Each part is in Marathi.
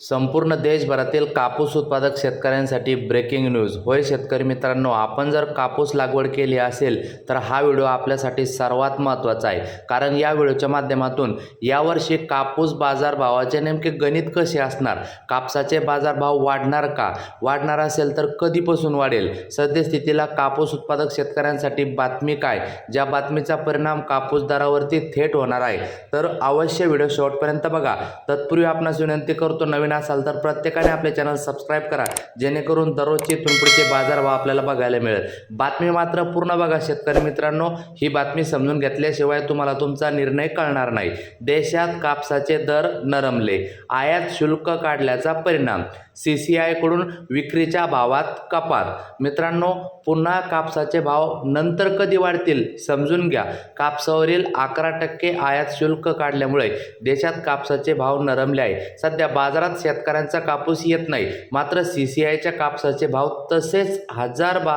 संपूर्ण देशभरातील कापूस उत्पादक शेतकऱ्यांसाठी ब्रेकिंग न्यूज होय शेतकरी मित्रांनो आपण जर कापूस लागवड केली असेल तर हा व्हिडिओ आपल्यासाठी सर्वात महत्त्वाचा आहे. कारण या व्हिडिओच्या माध्यमातून यावर्षी कापूस बाजारभावाचे नेमके गणित कसे असणार? कापसाचे बाजारभाव वाढणार का? वाढणार असेल तर कधीपासून वाढेल? सद्यस्थितीला कापूस उत्पादक शेतकऱ्यांसाठी बातमी काय? ज्या बातमीचा परिणाम कापूस दरावरती थेट होणार आहे. तर अवश्य व्हिडिओ शेवटपर्यंत बघा. तत्पूर्वी आपणास विनंती करतो नवीन असाल तर प्रत्येकाने आपले चॅनल सबस्क्राईब करा. जेणेकरून दररोजचे तुणपुडीचे बाजारभाव आपल्याला बघायला मिळेल. बातमी मात्र पूर्ण बघा शेतकरी मित्रांनो. ही बातमी समजून घेतल्याशिवाय तुम्हाला तुमचा निर्णय कळणार नाही. देशात कापसाचे दर नरमले. आयात शुल्क काढल्याचा परिणाम. सी सी आयकडून विक्रीच्या भावात कपात. मित्रांनो पुन्हा कापसाचे भाव नंतर कधी वाढतील समजून घ्या. कापसावरील अकरा टक्के आयात शुल्क काढल्यामुळे देशात कापसाचे भाव नरमले आहे. सध्या बाजारात शेतकऱ्यांचा कापूस येत नाही. मात्र सी सी आयच्या कापसाचे भाव तसेच हजार बा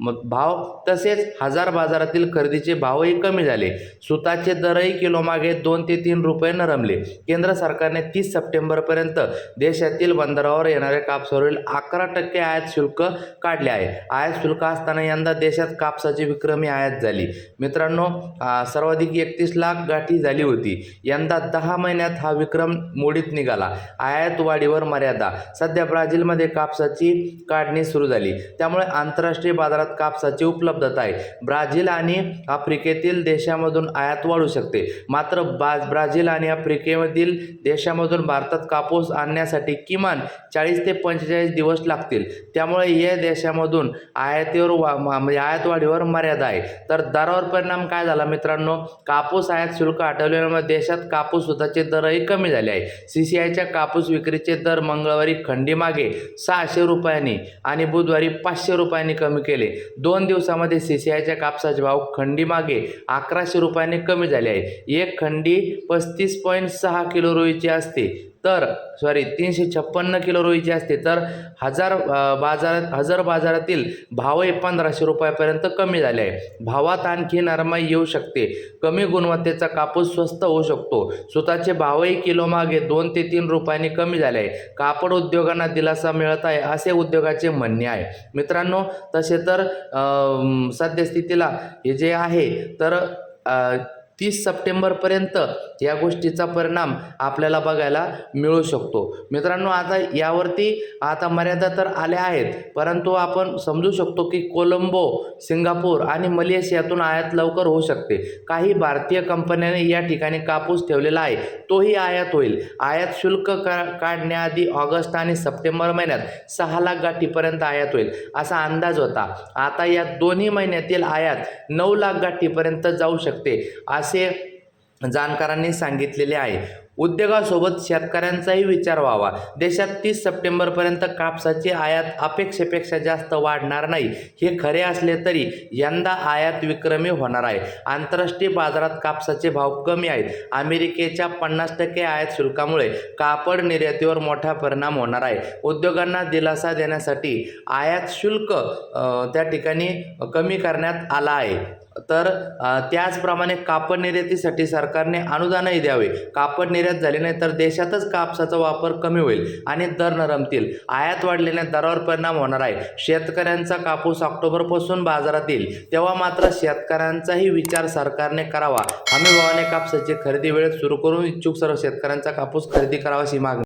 मग भाव तसेच हजार बाजारातील खरेदीचे भावही कमी झाले. सुताचे दरही किलोमागे दोन ते तीन रुपये नरमले केंद्र सरकारने तीस सप्टेंबरपर्यंत देशातील बंदरावर येणाऱ्या कापसावरील अकरा टक्के आयात शुल्क काढले आहे. आयात शुल्क असताना यंदा देशात कापसाची विक्रमी आयात झाली. मित्रांनो सर्वाधिक एकतीस लाख गाठी झाली होती. यंदा दहा महिन्यात हा विक्रम मोडीत निघाला. आयात वाढीवर मर्यादा. सध्या ब्राझीलमध्ये कापसाची काढणी सुरू झाली. त्यामुळे आंतरराष्ट्रीय बाजारात कापसाची उपलब्धता आहे. ब्राझील आणि आफ्रिकेतील देशामधून आयात वाढू शकते. मात्र बा ब्राझील आणि आफ्रिकेमधील देशामधून भारतात कापूस आणण्यासाठी किमान चाळीस ते पंचेचाळीस दिवस लागतील. त्यामुळे या देशामधून आयातीवर वा म्हणजे आयात वाढीवर मर्यादा आहे. तर दरावर परिणाम काय झाला मित्रांनो? कापूस आयात शुल्क हटवल्यामुळे देशात कापूस स्वतःचे दरही कमी झाले आहे. सी सी आयच्या कापूस विक्रीचे दर मंगळवारी खंडीमागे सहाशे रुपयांनी आणि बुधवारी पाचशे रुपयांनी कमी केले. दोन दिवसामध्ये सी सी आयच्या कापसाचे भाव खंडीमागे अकराशे रुपयांनी कमी झाले आहे एक खंडी पस्तीस पॉईंट सहा किलो रोईची असते. तर सॉरी तीनशे छप्पन्न किलो रोईची असते. तर हजार बाजारात हजार बाजारातील भावही पंधराशे रुपयापर्यंत कमी झाले आहे. भावात आणखी नरमाई येऊ शकते. कमी गुणवत्तेचा कापूस स्वस्त होऊ शकतो. स्वतःचे भावही किलोमागे दोन ते तीन रुपयांनी कमी झाले आहे. कापड उद्योगांना दिलासा मिळत आहे असे उद्योगाचे म्हणणे आहे. मित्रांनो तसे तर सद्यस्थितीला हे जे आहे तर तीस सप्टेंबरपर्यंत या गोष्टीचा परिणाम आपल्याला बघायला मिळू शकतो. मित्रांनो आता यावरती आता मर्यादा तर आल्या आहेत परंतु आपण समजू शकतो की कोलंबो सिंगापूर आणि मलेशियातून आयात लवकर होऊ शकते. काही भारतीय कंपन्यांनी या ठिकाणी कापूस ठेवलेला आहे तोही आयात होईल. आयात शुल्क का काढण्याआधी ऑगस्ट आणि सप्टेंबर महिन्यात सहा लाख गाठीपर्यंत आयात होईल असा अंदाज होता. आता या दोन्ही महिन्यातील आयात नऊ लाख गाठीपर्यंत जाऊ शकते असं असे जाणकारांनी सांगितलेले आहे. उद्योगासोबत शेतकऱ्यांचाही विचार व्हावा. देशात तीस सप्टेंबरपर्यंत कापसाची आयात अपेक्षेपेक्षा जास्त वाढणार नाही. हे खरे असले तरी यंदा आयात विक्रमी होणार आहे. आंतरराष्ट्रीय बाजारात कापसाचे भाव कमी आहेत. अमेरिकेच्या पन्नास टक्के आयात शुल्कामुळे कापड निर्यातीवर मोठा परिणाम होणार आहे. उद्योगांना दिलासा देण्यासाठी आयात शुल्क त्या ठिकाणी कमी करण्यात आला आहे. तर त्याचप्रमाणे कापड निर्यातीसाठी सरकारने अनुदानही द्यावे. कापड निर्यात झाली नाही तर देशातच कापसाचा वापर कमी होईल आणि दर नरमतील. आयात वाढल्याने दरावर परिणाम होणार आहे. शेतकऱ्यांचा कापूस ऑक्टोबरपासून बाजारात येईल. तेव्हा मात्र शेतकऱ्यांचाही विचार सरकारने करावा. हमी भावाने कापसाची खरेदी वेळेत सुरू करून इच्छुक सर्व शेतकऱ्यांचा कापूस खरेदी करावा अशी मागणी